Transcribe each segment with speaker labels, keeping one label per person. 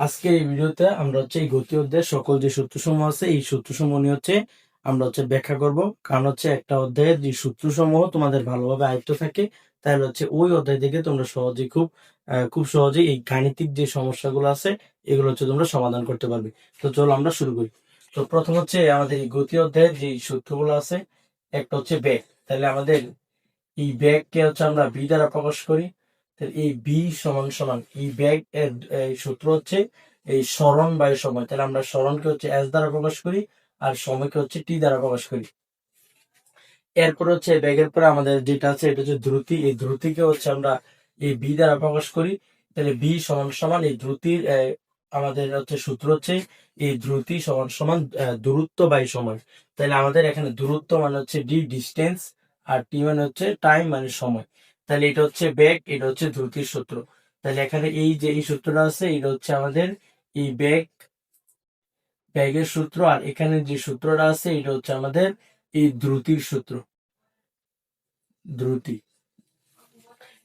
Speaker 1: আজকে এই ভিডিওতে আমরা হচ্ছে এই গতি অধ্যায়ের সকল যে সূত্রসমূহ আছে, এই সূত্রসমূহ নিয়ে হচ্ছে আমরা হচ্ছে ব্যাখ্যা করব। কারণ হচ্ছে একটা অধ্যায়ের যে সূত্রসমূহ তোমাদের ভালোভাবে আয়ত্ত থাকে, তাহলে হচ্ছে ওই অধ্যায় থেকে তোমরা সহজেই খুব খুব সহজেই এই গাণিতিক যে সমস্যাগুলো আছে, এগুলো হচ্ছে তোমরা সমাধান করতে পারবে। তো চলো আমরা শুরু করি। তো প্রথম হচ্ছে আমাদের এই গতি অধ্যায়ের যে সূত্রগুলো আছে, একটা হচ্ছে ব্যাগ তাহলে আমাদের এই ব্যাগকে হচ্ছে আমরা বি দ্বারা প্রকাশ করি। এই বি সমান সমান এই ব্যাগ এর সূত্র হচ্ছে এই স্মরণ বায়ু সময়। তাহলে আমরা স্মরণকে হচ্ছে এস দ্বারা প্রকাশ করি আর সময়কে হচ্ছে টি দ্বারা প্রকাশ করি। এরপর হচ্ছে ব্যাগের পরে আমাদের যেটা আছে এটা হচ্ছে দ্রুতি। এই দ্রুতিকে হচ্ছে আমরা এই বি দ্বারা প্রকাশ করি। তাহলে বি সমান সমান এই দ্রুতির আহ, আমাদের হচ্ছে সূত্র হচ্ছে এই দ্রুতি সমান সমান দূরত্ব বাই সময়। তাহলে আমাদের এখানে দূরত্ব মানে হচ্ছে ডি ডিস্টেন্স আর টি মানে হচ্ছে টাইম মানে সময়। তাহলে এটা হচ্ছে ব্যাগ, এটা হচ্ছে দ্রুতির সূত্র। তাহলে এখানে এই যে, এই সূত্রটা আছে, এটা হচ্ছে আমাদের এই ব্যাগ, ব্যাগের সূত্র, আর এখানে যে সূত্রটা আছে, এটা হচ্ছে আমাদের এই দ্রুতির সূত্র। দ্রুতি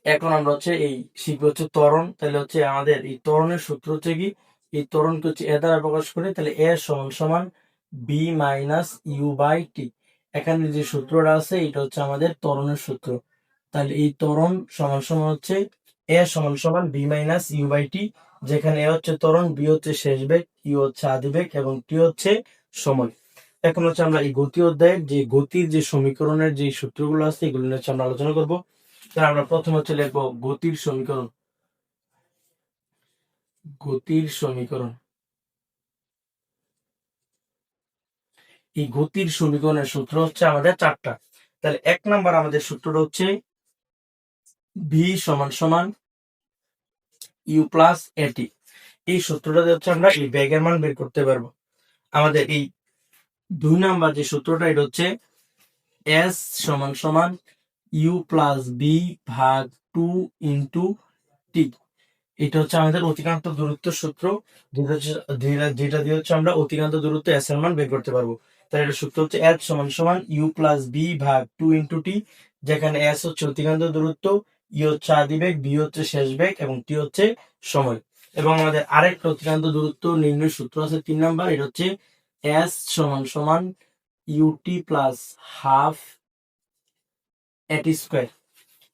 Speaker 1: এখন আমরা হচ্ছে এই শিখব হচ্ছে ত্বরণ, তাহলে হচ্ছে আমাদের এই ত্বরণের সূত্র হচ্ছে কি? এই ত্বরণকে হচ্ছে এ দ্বারা প্রকাশ করে, তাহলে এ সমান সমান B minus U by T. এখানে যে সূত্রটা আছে, এটা হচ্ছে আমাদের ত্বরণের সূত্র। তাহলে এই ত্বরণ সমান সমান হচ্ছে এ সমান সমান B minus U by T, যেখানে এ হচ্ছে ত্বরণ, বি হচ্ছে শেষ বেগ, ইউ হচ্ছে আদি বেগ এবং টি হচ্ছে সময় এখন হচ্ছে আমরা এই গতি অধ্যায়ের যে গতির যে সমীকরণের যে সূত্রগুলো আছে, এগুলো নিয়ে আমরা আলোচনা করব। তাহলে আমরা প্রথম হচ্ছে লিখব গতির সমীকরণ। গতির সমীকরণ। এই গতির সমীকরণের সূত্র হচ্ছে আমাদের চারটা। তাহলে এক নাম্বার আমাদের সূত্রটা হচ্ছে ভি সমান সমান ইউ প্লাস এটি এই সূত্রটা হচ্ছে আমরা এই ব্যাগের মান বের করতে পারব। আমাদের এই দুই নাম্বার যে সূত্রটা, এটা হচ্ছে এস সমান সমান ইউ প্লাস বি ভাগ টু ইন্টু টি এটা হচ্ছে আমাদের অতিক্রান্ত দূরত্ব সূত্র, যেটা দিয়ে হচ্ছে আমরা অতিক্রান্ত দূরত্ব এস এর মান বের করতে পারব। তাহলে এটা সূত্র হচ্ছে এস সমান সমান ইউ প্লাস বি ভাগ টু ইন্টু টি যেখানে এস হচ্ছে অতিক্রান্ত দূরত্ব ই হচ্ছে আদি বেগ, বি হচ্ছে শেষ বেগ এবং টি হচ্ছে সময়। এবং আমাদের আরেকটা অতিক্রান্ত দূরত্ব নির্ণয় সূত্র আছে তিন নাম্বার, এটা হচ্ছে এস সমান সমান U T plus half A T square.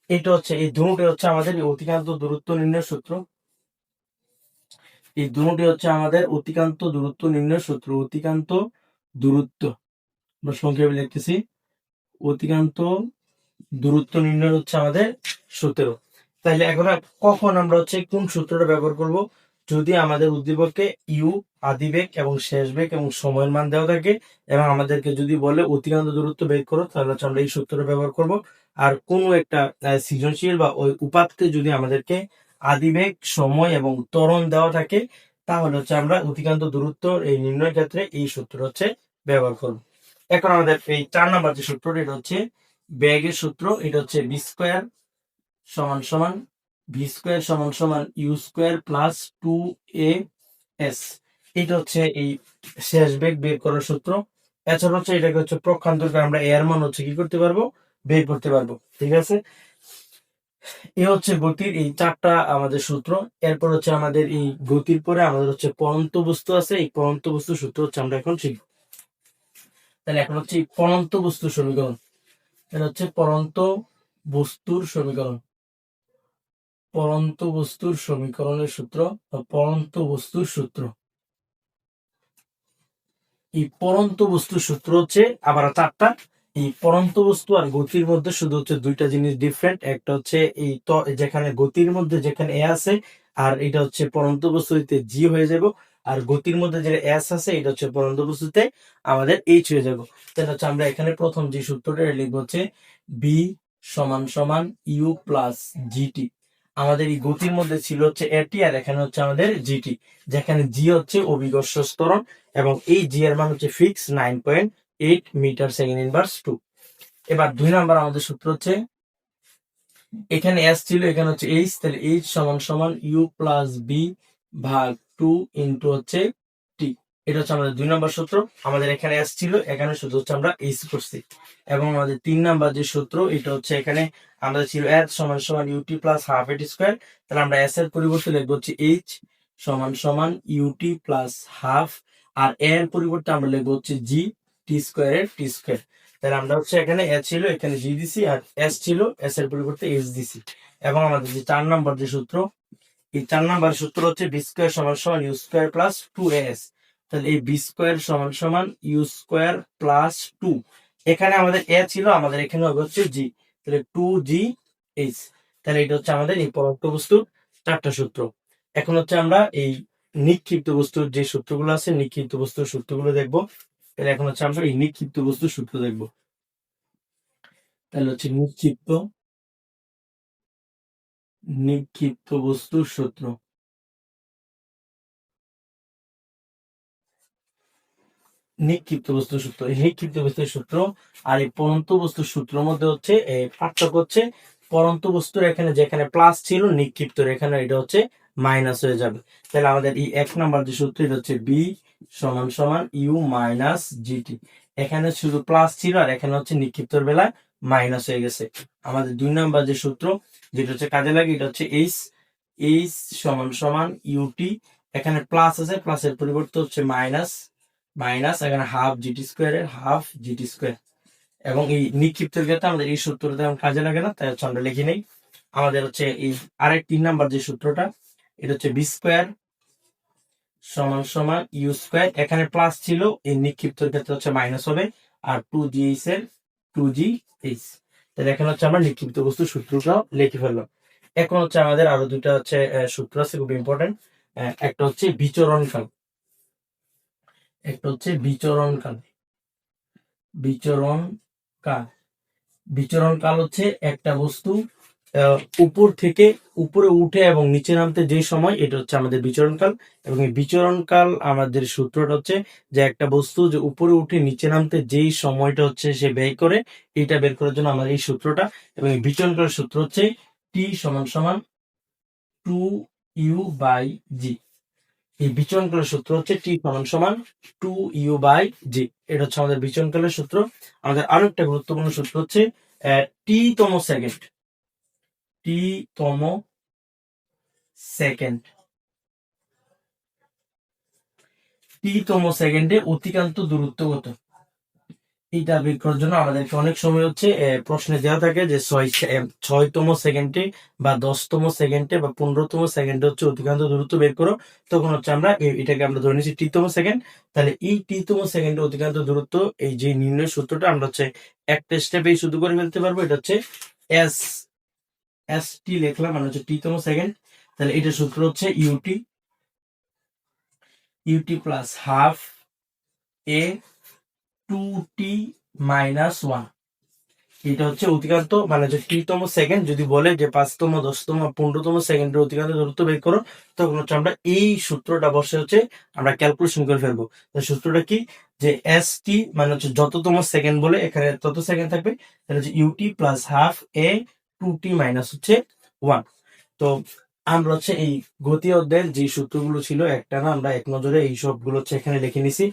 Speaker 1: এটা হচ্ছে, এই দুটি হচ্ছে আমাদের এই অতিক্রান্ত দূরত্ব নির্ণয় সূত্র। এই দুটি হচ্ছে আমাদের অতিক্রান্ত দূরত্ব নির্ণয় সূত্র অতিক্রান্ত দূরত্ব। আমরা সংক্ষেপে লিখতেছি অতিক্রান্ত দূরত্ব নির্ণয় হচ্ছে আমাদের সূত্র। তাহলে এখন কখন আমরা হচ্ছে কোন সূত্রটা ব্যবহার করব? যদি আমাদের উদ্দীপকে ইউ, আদিবেগ এবং শেষ বেগ এবং সময়ের মান দেওয়া থাকে এবং আমাদেরকে যদি বলে অতিক্রান্ত দূরত্ব বের করো, তাহলে হচ্ছে আমরা এই সূত্রটা ব্যবহার করব। আর কোনো একটা সৃজনশীল বা ওই উপাত্তে যদি আমাদেরকে আদিবেগ, সময় এবং ত্বরণ দেওয়া থাকে, তাহলে হচ্ছে আমরা অতিক্রান্ত দূরত্ব এই নির্ণয় ক্ষেত্রে এই সূত্র হচ্ছে ব্যবহার করব। এখন আমাদের এই চার নাম্বার যে সূত্রটা, এটা হচ্ছে ব্যাগের সূত্র, এটা হচ্ছে বি স্কোয়ার সমান সমান ভি স্কোয়ার সমান সমান U square plus two A S এটা হচ্ছে এই শেষ বেগ বের করার সূত্র। এছাড়া হচ্ছে এটাকে হচ্ছে প্রক্ষান্তর করে আমরা এর মান হচ্ছে কি করতে পারব? বের করতে পারব, ঠিক আছে? এ হচ্ছে গতির এই চারটা আমাদের সূত্র। এরপর হচ্ছে আমাদের এই গতির পরে আমাদের হচ্ছে পরন্ত বস্তু আছে, এই পরন্ত বস্তু সূত্র হচ্ছে আমরা এখন শিখব। তাহলে এখন হচ্ছে এই পরন্ত বস্তু সমীকরণ। এটা হচ্ছে পরন্ত বস্তুর সমীকরণ। পরন্ত বস্তুর সমীকরণের সূত্র পরন্ত বস্তুর সূত্র। এই পরন্ত বস্তুর সূত্র হচ্ছে আবার চারটা। এই পরন্ত বস্তু আর গতির মধ্যে শুধু হচ্ছে দুইটা জিনিস ডিফারেন্ট একটা হচ্ছে এই যেখানে গতির মধ্যে যেখানে এ আছে, আর এটা হচ্ছে পরন্ত বস্তুতে জি হয়ে যাব। আর গতির মধ্যে যে এস আছে, এটা হচ্ছে পরন্ত বস্তুতে আমাদের এইচ হয়ে যাব। তাহলে হচ্ছে আমরা এখানে প্রথম যে সূত্রটা লিখব হচ্ছে বি সমান সমান ইউ প্লাস জিটি আমাদের এই গতির মধ্যে ছিল হচ্ছে এটি আর এখানে হচ্ছে আমাদের জিটি যেখানে জি হচ্ছে অভিকর্ষ স্তরণ এবং এই জি এর মান হচ্ছে fix nine point eight metre second inverse two এবার দুই নাম্বার আমাদের সূত্র হচ্ছে, এখানে এস ছিল, এখানে হচ্ছে এইচ তাহলে এইচ সমান সমান ইউ প্লাস বি ভাগ টু ইন্টু হচ্ছে টি এটা হচ্ছে আমাদের দুই নম্বর সূত্র। আমাদের এখানে এস ছিল এখানে শুধু হচ্ছে আমরা এইচ করছি। এবং আমাদের তিন নাম্বার যে সূত্র, এটা হচ্ছে এখানে আমাদের ছিল এস সমান সমান U T plus half A T square তাহলে আমরা এস এর পরিবর্তে লিখব হচ্ছে এইচ সমান সমান ইউটি প্লাস হাফ আর এর পরিবর্তে আমরা লিখব হচ্ছে জি টি স্কোয়ারের টি স্কোয়ার তাহলে আমরা হচ্ছে এখানে এ ছিল, এখানে জি দিছি, আর এস ছিল এস এর পরিবর্তে এস দিছি। এবং আমাদের যে চার নাম্বার যে সূত্র এই চার নাম্বার সূত্র হচ্ছে বি স্কোয়ার সমান সমান U square plus two S তাহলে এই বি স্কোয়ার সমান সমান ইউ স্কোয়ার প্লাস টু এখানে আমাদের এ ছিল, আমাদের এখানে হবে হচ্ছে জি তাহলে টু জি এইচ তাহলে এটা হচ্ছে আমাদের এই পরোক্ষ বস্তুর চারটা সূত্র। এখন হচ্ছে আমরা এই নিক্ষিপ্ত বস্তুর যে সূত্রগুলো আছে, নিক্ষিপ্ত বস্তুর সূত্রগুলো দেখব। তাহলে এখন হচ্ছে আমরা এই নিক্ষিপ্ত বস্তুর সূত্র দেখব। তাহলে হচ্ছে নিক্ষিপ্ত নিক্ষিপ্ত বস্তুর সূত্র নিক্ষিপ্ত বস্তুর সূত্র নিক্ষিপ্ত বস্তুর সূত্র আর এই পরন্ত বস্তুর সূত্রের মধ্যে হচ্ছে পার্থক্য হচ্ছে, পরন্ত বস্তুর এখানে যেখানে প্লাস ছিল নিক্ষিপ্ত এখানে এটা হচ্ছে মাইনাস হয়ে যাবে। তাহলে আমাদের এই এক নাম্বার যে সূত্র, এটা হচ্ছে বি সমান সমান ইউ মাইনাস জিটি এখানে শুধু প্লাস ছিল আর এখানে হচ্ছে নিক্ষিপ্তর বেলায় মাইনাস হয়ে গেছে। আমাদের দুই নাম্বার যে সূত্র, যেটা হচ্ছে কাজে লাগে, এটা হচ্ছে এইচ এইচ সমান সমান ইউটি এখানে প্লাস আছে প্লাসের পরিবর্তে হচ্ছে মাইনাস মাইনাস এখানে হাফ জিটি স্কোয়ারের হাফ জিটি স্কোয়ার এবং এই নিক্ষিপ্তের ক্ষেত্রে আমাদের এই সূত্রটা তেমন কাজে লাগে না, তাই হচ্ছে আমরা লিখি নেই। আমাদের হচ্ছে এই আরেক তিন নাম্বার যে সূত্রটা, এটা হচ্ছে বি স্কোয়ার সমান সমান ইউ স্কোয়ার এখানে প্লাস ছিল, এই নিক্ষিপ্তের ক্ষেত্রে হচ্ছে মাইনাস হবে, আর টু জি এইচ এর টু জি এইচ। তাহলে এখন হচ্ছে আমরা নিক্ষিপ্ত বস্তু সূত্রটাও লিখে ফেললাম। এখন হচ্ছে আমাদের আরও দুইটা হচ্ছে সূত্র আছে খুব ইম্পর্টেন্ট একটা হচ্ছে বিচরণকাল। একটা হচ্ছে বিচরণকাল। বিচরণ কাল বিচরণ হচ্ছে একটা বস্তু উপর থেকে উপরে উঠে এবং নিচে নামতে যে সময়, এটা হচ্ছে আমাদের বিচরণকাল। এবং এই বিচরণকাল আমাদের সূত্রটা হচ্ছে যে একটা বস্তু যে উপরে উঠে নিচে নামতে যেই সময়টা হচ্ছে সে ব্যয় করে, এটা বের করার জন্য আমাদের এই সূত্রটা। এবং এই বিচরণ কালের সূত্র হচ্ছে টি সমান সমান টু ইউ বাই জি এই বিচরণ কালের সূত্র হচ্ছে টি সমান সমান টু ইউ বাই জি এটা হচ্ছে আমাদের বিচরণকালের সূত্র। আমাদের আরও একটা গুরুত্বপূর্ণ সূত্র হচ্ছে টি তম সেকেন্ড। টি তম সেকেন্ড টি তম সেকেন্ডে অতিকান্ত দূরত্ব কত? এইটা বের করার জন্য আমাদেরকে অনেক সময় হচ্ছে প্রশ্নে দেওয়া থাকে যে ছয় ছয়তম সেকেন্ডে বা দশতম সেকেন্ডে বা পনেরোতম সেকেন্ডে হচ্ছে অতিকান্ত দূরত্ব বের করো। তখন হচ্ছে আমরা এটাকে আমরা ধরে নিচ্ছি টি তম সেকেন্ড তাহলে এই টি তম সেকেন্ডে অতিকান্ত দূরত্ব, এই যে নির্ণয় সূত্রটা আমরা হচ্ছে একটা স্টেপেই শুধু করে ফেলতে পারব, এটা হচ্ছে এস এস টি লিখলাম মানে হচ্ছে টি তম সেকেন্ড তাহলে এটা সূত্র হচ্ছে U T U T plus half A two T minus one এটা হচ্ছে অতিকান্ত মানে হচ্ছে টিতম সেকেন্ড যদি বলে যে পাঁচতম দশতম পনেরোতম সেকেন্ডের অতিকান্ত দূরত্ব বের করো, তখন হচ্ছে আমরা এই সূত্রটা বসে হচ্ছে আমরা ক্যালকুলেশন করে ফেলব। সূত্রটা কি? যে এস টি মানে হচ্ছে যততম সেকেন্ড বলে এখানে তত সেকেন্ড থাকবে, তাহলে হচ্ছে U T plus half A two T minus হচ্ছে ওয়ান। তো আমরা হচ্ছে এই গতি অধ্যায়ের যে সূত্রগুলো ছিল, একটা না আমরা এক নজরে এই সবগুলো হচ্ছে এখানে লিখে নিছি।